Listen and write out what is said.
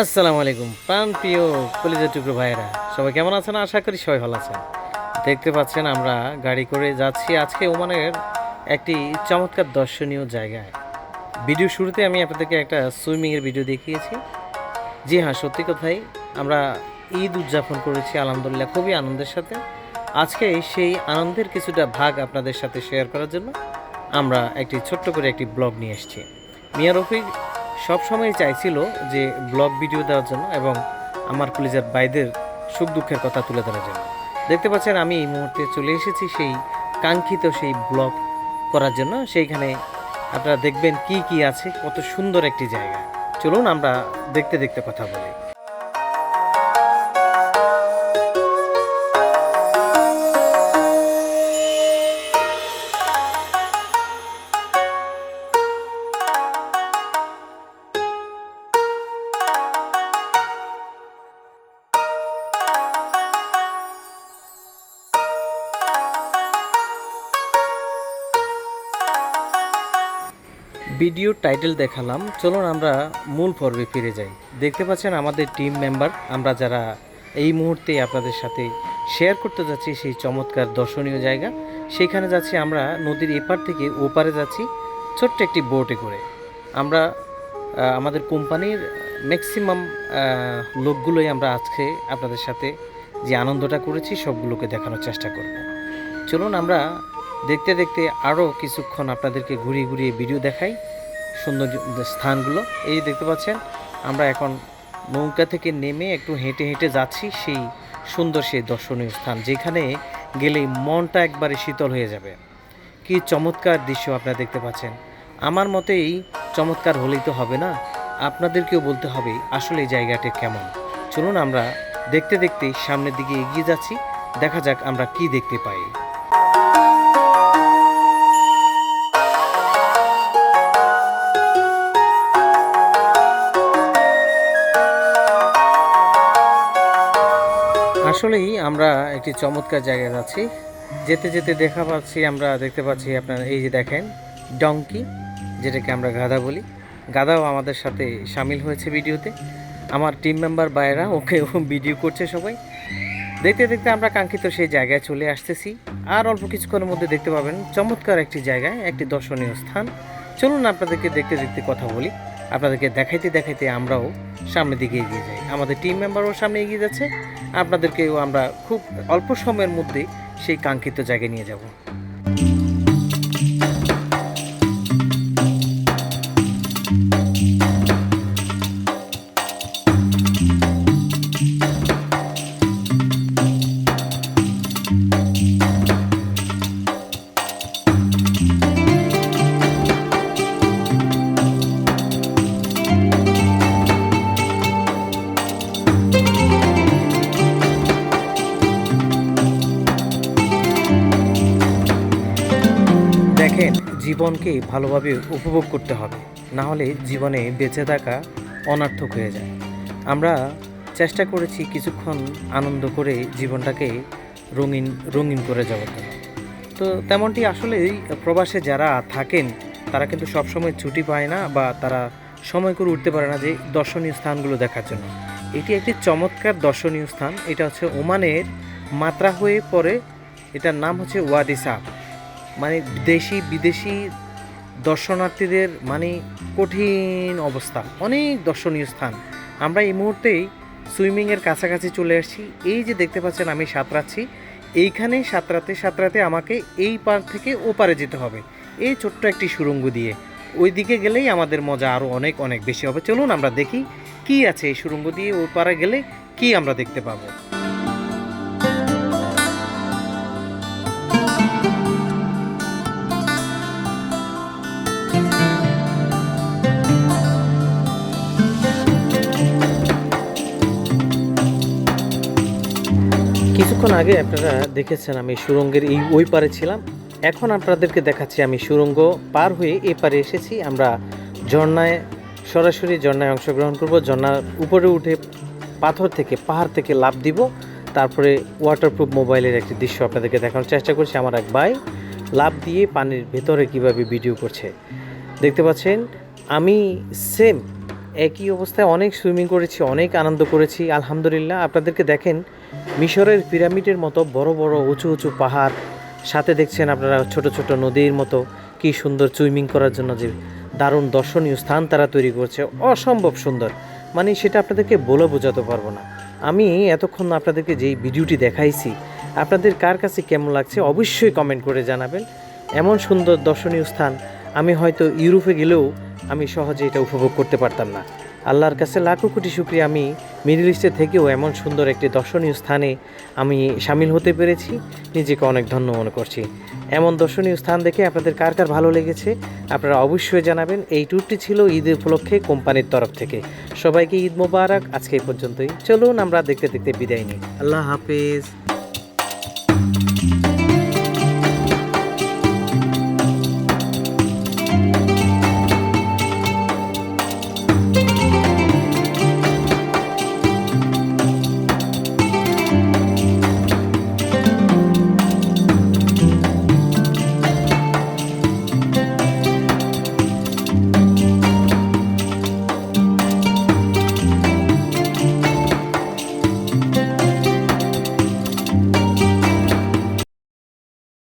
আসসালামু আলাইকুম, প্রাণ প্রিয় কলিজা টুকরো ভাইয়েরা, সবাই কেমন আছেন? আশা করি সবাই ভালো আছেন। দেখতে পাচ্ছেন আমরা গাড়ি করে যাচ্ছি আজকে ওমানের একটি চমৎকার দর্শনীয় জায়গায়। ভিডিও শুরুতে আমি আপনাদেরকে একটা সুইমিংয়ের ভিডিও দেখিয়েছি। জি হ্যাঁ সত্যি কথাই আমরা ঈদ উদযাপন করেছি, আলহামদুলিল্লাহ, খুবই আনন্দের সাথে। আজকে সেই আনন্দের কিছুটা ভাগ আপনাদের সাথে শেয়ার করার জন্য আমরা একটি ছোট্ট করে একটি ব্লগ নিয়ে এসেছি। মিয়া রফিক সবসময় চাইছিল যে ব্লগ ভিডিও দেওয়ার জন্য এবং আমার কলিজার বাইদের সুখ দুঃখের কথা তুলে ধরার জন্য। দেখতে পাচ্ছেন, আমি এই মুহূর্তে চলে এসেছি সেই কাঙ্ক্ষিত সেই ব্লগ করার জন্য। সেইখানে আপনারা দেখবেন কি কি আছে, কত সুন্দর একটি জায়গা। চলুন আমরা দেখতে দেখতে কথা বলি। ভিডিও টাইটেল দেখালাম, চলুন আমরা মূল পর্বে ফিরে যাই। দেখতে পাচ্ছেন আমাদের টিম মেম্বার আমরা যারা এই মুহূর্তে আপনাদের সাথে শেয়ার করতে যাচ্ছি সেই চমৎকার দর্শনীয় জায়গা। সেখানে যাচ্ছি আমরা, নদীর এপার থেকে ওপারে যাচ্ছি, ছোট্ট একটি বোটে করে। আমরা আমাদের কোম্পানির ম্যাক্সিমাম লোকগুলোই আমরা আজকে আপনাদের সাথে যে আনন্দটা করেছি, সবগুলোকে দেখানোর চেষ্টা করব। চলুন আমরা দেখতে দেখতে আরও কিছুক্ষণ আপনাদেরকে ঘুরিয়ে ঘুরিয়ে ভিডিও দেখাই। সুন্দর স্থানগুলো, এই দেখতে পাচ্ছেন, আমরা এখন নৌকা থেকে নেমে একটু হেঁটে হেঁটে যাচ্ছি সেই সুন্দর সেই দর্শনীয় স্থান, যেখানে গেলেই মনটা একবারে শীতল হয়ে যাবে। কি চমৎকার দৃশ্য আপনারা দেখতে পাচ্ছেন। আমার মতে এই চমৎকার হলেই তো হবে না? আপনাদেরকেও বলতে হবে, আসলে এই জায়গাটা কেমন? চলুন আমরা দেখতে দেখতে সামনের দিকে এগিয়ে যাচ্ছি, দেখা যাক আমরা কি দেখতে পাই। আসলেই আমরা একটি চমৎকার জায়গায় যাচ্ছি। যেতে যেতে দেখা পাচ্ছি, আমরা দেখতে পাচ্ছি আপনার এই যে দেখেন ডঙ্কি যেটাকে আমরা গাধা বলি। গাধাও আমাদের সাথে সামিল হয়েছে ভিডিওতে। আমার টিম মেম্বার বাইরা ওকে ভিডিও করছে সবাই। দেখতে দেখতে আমরা কাঙ্ক্ষিত সেই জায়গায় চলে আসতেছি। আর অল্প কিছুক্ষণের মধ্যে দেখতে পাবেন, চমৎকার একটি জায়গায়, একটি দর্শনীয় স্থান। চলুন আপনাদেরকে দেখতে দেখতে কথা বলি। আপনাদেরকে দেখাইতে দেখাইতে আমরাও সামনের দিকে এগিয়ে যাই। আমাদের টিম মেম্বারও সামনে এগিয়ে যাচ্ছে। আপনাদেরকেও আমরা খুব অল্প সময়ের মধ্যে সেই কাঙ্ক্ষিত জায়গায় নিয়ে যাব। জীবনকে ভালোভাবে উপভোগ করতে হবে, না হলে জীবনে বেঁচে থাকা অনার্থক হয়ে যায়। আমরা চেষ্টা করেছি কিছুক্ষণ আনন্দ করে জীবনটাকে রঙিন রঙিন করে যাওয়ার জন্য। তো তেমনটি আসলেই প্রবাসে যারা থাকেন, তারা কিন্তু সবসময় ছুটি পায় না বা তারা সময় করে উঠতে পারে না যে দর্শনীয় স্থানগুলো দেখার জন্য। এটি একটি চমৎকার দর্শনীয় স্থান। এটা হচ্ছে ওমানের মাত্রা হয়ে পড়ে। এটার নাম হচ্ছে ওয়াদি সাহ মানে দেশি, বিদেশি দর্শনার্থীদের মানে কঠিন অবস্থা। অনেক দর্শনীয় স্থান। আমরা এই মুহূর্তেই সুইমিংয়ের কাছাকাছি চলে আসছি। এই যে দেখতে পাচ্ছেন, আমি সাঁতরাচ্ছি। এইখানে সাঁতরাতে সাঁতরাতে আমাকে এই পার থেকে ও পারে যেতে হবে। এই ছোট্ট একটি সুরঙ্গ দিয়ে। ওই দিকে গেলেই আমাদের মজা আরও অনেক অনেক বেশি হবে। চলুন আমরা দেখি কি আছে এই সুরঙ্গ দিয়ে ওই পারে গেলে কি আমরা দেখতে পাবো। কিছুক্ষণ আগে আপনারা দেখেছেন আমি সুরঙ্গের এই ওই পারে ছিলাম। এখন আপনাদেরকে দেখাচ্ছি আমি সুরঙ্গ পার হয়ে এ পারে এসেছি। আমরা ঝর্ণায়, সরাসরি ঝর্ণায় অংশগ্রহণ করব। ঝর্ণার উপরে উঠে পাথর থেকে, পাহাড় থেকে লাভ দিব। তারপরে ওয়াটারপ্রুফ মোবাইলের একটি দৃশ্য আপনাদেরকে দেখানোর চেষ্টা করছি। আমার এক ভাই লাভ দিয়ে পানির ভেতরে কীভাবে ভিডিও করছে। দেখতে পাচ্ছেন, আমি সেম একই অবস্থায় অনেক সুইমিং করেছি, অনেক আনন্দ করেছি। আলহামদুলিল্লাহ, আপনাদেরকে দেখেন, মিশরের পিরামিডের মতো বড় বড় উঁচু উঁচু পাহাড়, সাথে দেখছেন আপনারা ছোট ছোট নদীর মতো, কি সুন্দর সুইমিং করার জন্য যে দারুণ দর্শনীয় স্থান তারা তৈরি করছে, অসম্ভব সুন্দর। মানে সেটা আপনাদেরকে বলে বোঝাতে পারব না। আমি এতক্ষণ আপনাদেরকে যেই ভিডিওটি দেখাইছি, আপনাদের কার কাছে কেমন লাগছে অবশ্যই কমেন্ট করে জানাবেন। এমন সুন্দর দর্শনীয় স্থান, আমি হয়তো ইউরোপে গেলেও আমি সহজে এটা উপভোগ করতে পারতাম না। আল্লাহর কাছে লাখো কোটি শুক্রিয়া। আমি মিডল ইস্টে থেকেও এমন সুন্দর একটি দর্শনীয় স্থানে আমি সামিল হতে পেরেছি। নিজেকে অনেক ধন্য মনে করছি। এমন দর্শনীয় স্থান দেখে আপনাদের কার কার ভালো লেগেছে, আপনারা অবশ্যই জানাবেন। এই ট্যুরটি ছিল ঈদ উপলক্ষে কোম্পানির তরফ থেকে। সবাইকে ঈদ মোবারক। আজকে এই পর্যন্তই। চলুন, আমরা দেখতে দেখতে বিদায় নিই। আল্লাহ হাফিজ।